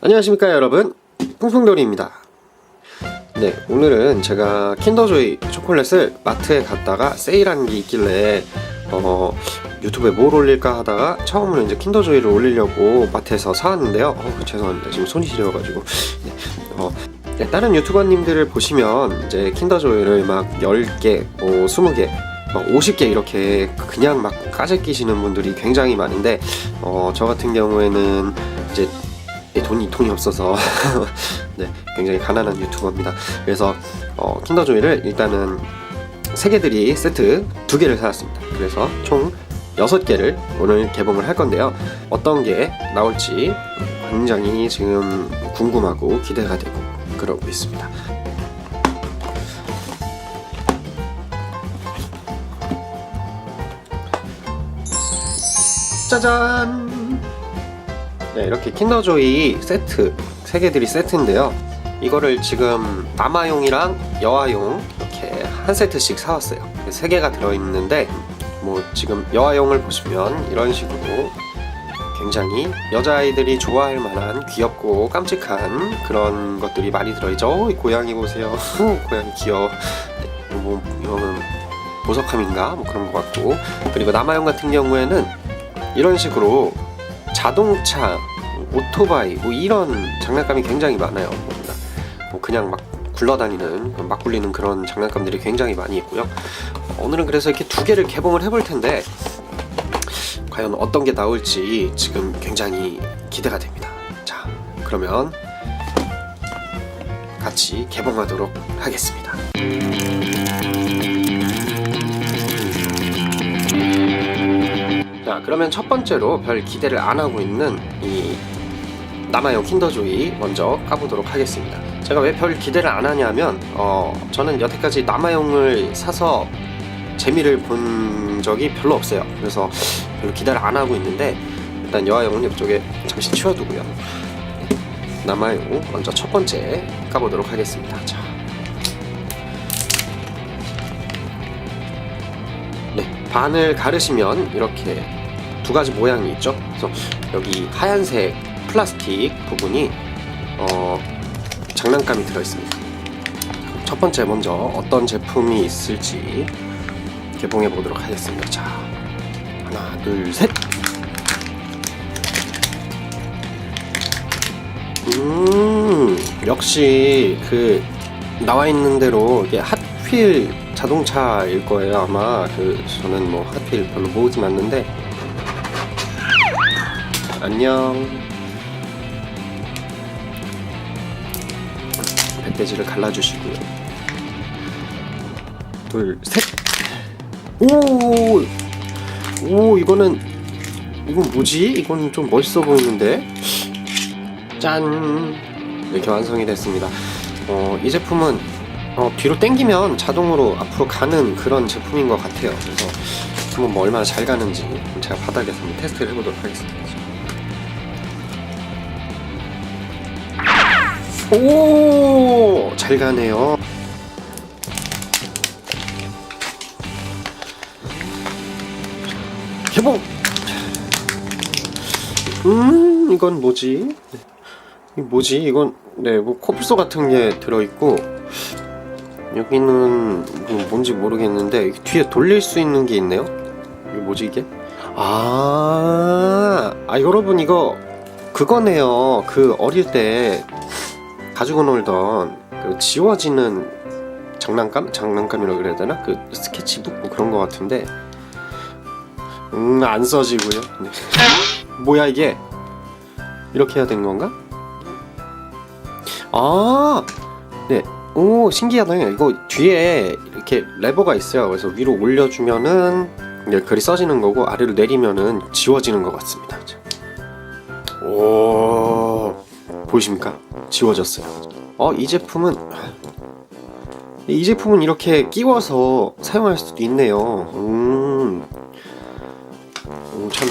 안녕하십니까 여러분. 풍풍돌이입니다. 네 오늘은 제가 킨더조이 초콜릿을 마트에 갔다가 세일한 게 있길래 어, 유튜브에 뭘 올릴까 하다가 처음으로 이제 킨더조이를 올리려고 마트에서 사왔는데요. 어, 죄송합니다. 지금 손이 시려가지고. 네, 어, 네, 다른 유튜버님들을 보시면 이제 킨더조이를 막 10개, 뭐 20개 막 50개 이렇게 그냥 막 까재 끼시는 분들이 굉장히 많은데 어, 저 같은 경우에는 이제 예, 돈이 돈이 없어서 네, 굉장히 가난한 유튜버입니다. 그래서 어, 킨더조이를 일단은 세 개들이 세트 두 개를 사왔습니다. 그래서 총 여섯 개를 오늘 개봉을 할 건데요. 어떤 게 나올지 굉장히 지금 궁금하고 기대가 되고 그러고 있습니다. 짜잔! 네, 이렇게 킨더조이 세트 세 개들이 세트인데요. 이거를 지금 남아용이랑 여아용 이렇게 한 세트씩 사왔어요. 세 개가 들어있는데 뭐 지금 여아용을 보시면 이런 식으로 굉장히 여자아이들이 좋아할 만한 귀엽고 깜찍한 그런 것들이 많이 들어있죠. 고양이 보세요. 고양이 귀여워. 네, 뭐 이거는 보석함인가 뭐 그런 것 같고 그리고 남아용 같은 경우에는 이런 식으로 자동차, 오토바이 뭐 이런 장난감이 굉장히 많아요. 뭔가 뭐 그냥 막 굴러다니는 막 굴리는 그런 장난감들이 굉장히 많이 있고요. 오늘은 그래서 이렇게 두 개를 개봉을 해볼 텐데 과연 어떤 게 나올지 지금 굉장히 기대가 됩니다. 자, 그러면 같이 개봉하도록 하겠습니다. 자, 그러면 첫 번째로 별 기대를 안 하고 있는 이 남아용 킨더조이 먼저 까보도록 하겠습니다. 제가 왜 별 기대를 안 하냐면, 어, 저는 여태까지 남아용을 사서 재미를 본 적이 별로 없어요. 그래서 별로 기대를 안 하고 있는데, 일단 여아용은 이쪽에 잠시 치워두고요. 남아용 먼저 첫 번째 까보도록 하겠습니다. 자. 네, 반을 가르시면 이렇게 두 가지 모양이 있죠. 그래서 여기 하얀색 플라스틱 부분이 어, 장난감이 들어 있습니다. 첫 번째 먼저 어떤 제품이 있을지 개봉해 보도록 하겠습니다. 자, 하나, 둘, 셋. 음, 역시 그 나와 있는 대로 이게 핫휠 자동차일 거예요 아마 그 저는 뭐 핫휠 별로 모으진 않는데 안녕. 멧돼지를 갈라주시고요. 둘셋 오! 오 이거는 이건 뭐지? 이건 좀 멋있어 보이는데? 짠! 이렇게 완성이 됐습니다. 어, 이 제품은 어, 뒤로 당기면 자동으로 앞으로 가는 그런 제품인 것 같아요. 그래서 한번 뭐 얼마나 잘 가는지 제가 바닥에서 한번 테스트를 해보도록 하겠습니다 오! 잘 가네요 개봉! 음 이건 뭐지? 이 뭐지? 이건 네 뭐 코뿔소 같은 게 들어있고 여기는 뭐 뭔지 모르겠는데 뒤에 돌릴 수 있는 게 있네요. 이게 뭐지 이게? 아, 아 여러분 이거 그거네요. 그 어릴 때 가지고 놀던 그 지워지는 장난감? 장난감이라고 그래야 되나? 그 스케치북 뭐 그런 거 같은데 음 안 써지고요. 네. 뭐야 이게? 이렇게 해야 되는 건가? 아, 네. 오, 신기하다. 이거 뒤에 이렇게 레버가 있어요. 그래서 위로 올려주면은 이제 글이 써지는 거고 아래로 내리면은 지워지는 것 같습니다. 오, 보이십니까? 지워졌어요. 어, 이 제품은 이 제품은 이렇게 끼워서 사용할 수도 있네요. 음, 오, 참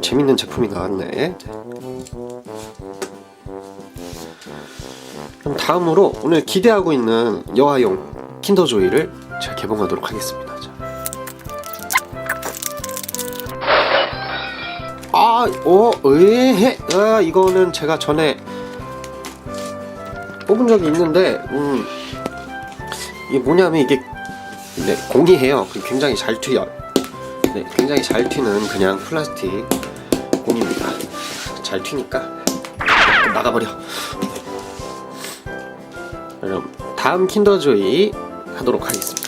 재밌는 제품이 나왔네. 그럼 다음으로 오늘 기대하고 있는 여아용 킨더조이를 제가 개봉하도록 하겠습니다. 아 어, 에헤, 아, 이거는 제가 전에 뽑은 적이 있는데, 음, 이게 뭐냐면 이게 네, 공이에요. 굉장히 잘 튀어요. 네, 굉장히 잘 튀는 그냥 플라스틱 공입니다. 잘 튀니까 나가버려. 네. 그럼 다음 킨더조이 하도록 하겠습니다.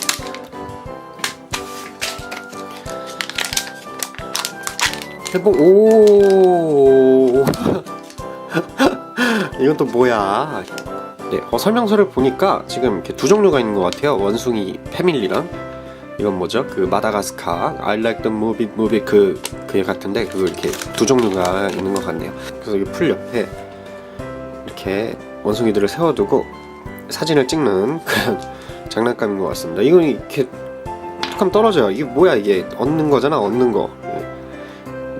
해보 오 이건 또 뭐야? 네, 어, 설명서를 보니까 지금 이렇게 두 종류가 있는 것 같아요. 원숭이 패밀리랑 이건 뭐죠? 그 마다가스카 I like the movie movie 그 그애 같은데 그거 이렇게 두 종류가 있는 것 같네요. 그래서 이 풀 옆에 이렇게 원숭이들을 세워두고 사진을 찍는 그런 장난감인 것 같습니다. 이건 이렇게 툭하면 떨어져요. 이게 뭐야 이게 얻는 거잖아 얻는 거.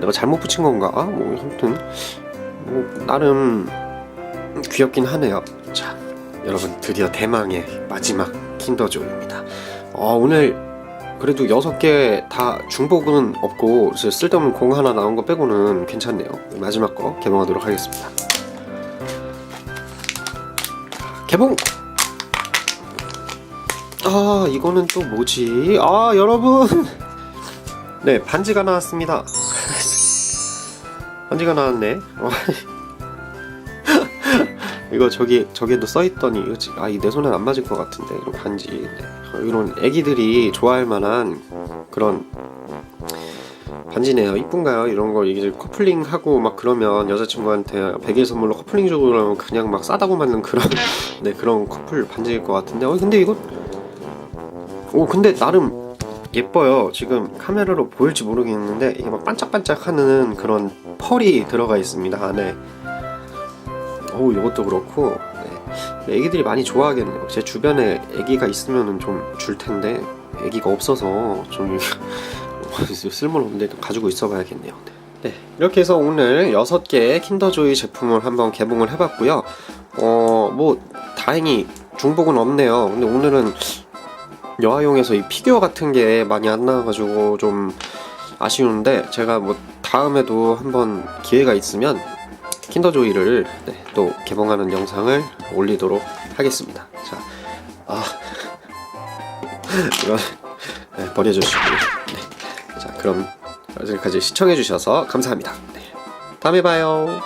예. 내가 잘못 붙인 건가? 아, 뭐 아무튼 뭐 나름 귀엽긴 하네요. 자, 여러분 드디어 대망의 마지막 킨더조입니다. 어, 오늘 그래도 여섯 개다 중복은 없고 쓸데없는 공 하나 나온 거 빼고는 괜찮네요. 마지막 거 개봉하도록 하겠습니다. 개봉! 아, 이거는 또 뭐지? 아, 여러분! 네, 반지가 나왔습니다. 반지가 나왔네. 어. 이거 저기 저기에도 써 있더니 이거 지- 아, 이내 손엔 안 맞을 것 같은데 이런 반지. 네. 어, 이런 애기들이 좋아할 만한 그런 반지네요. 이쁜가요? 이런 거 이게 커플링 하고 막 그러면 여자친구한테 100일 선물로 커플링 주고 그러면 그냥 막 싸다고 맞는 그런 네 그런 커플 반지일 것 같은데. 어 근데 이거 오 근데 나름 예뻐요. 지금 카메라로 보일지 모르겠는데 이게 막 반짝반짝하는 그런 펄이 들어가 있습니다 안에. 오 이것도 그렇고 네. 애기들이 많이 좋아하겠네요. 제 주변에 애기가 있으면은 좀줄 텐데 애기가 없어서 좀 쓸모없는데 가지고 있어봐야겠네요. 네. 네, 이렇게 해서 오늘 6개 킨더조이 제품을 한번 개봉을 해봤고요. 어, 뭐 다행히 중복은 없네요. 근데 오늘은 여아용에서 이 피규어 같은 게 많이 안 나와가지고 좀 아쉬운데 제가 뭐 다음에도 한번 기회가 있으면 킨더조이를 네, 또 개봉하는 영상을 올리도록 하겠습니다. 자, 아 이건 네, 버려주시고 네. 자 그럼 여기까지 시청해주셔서 감사합니다. 네. 다음에 봐요.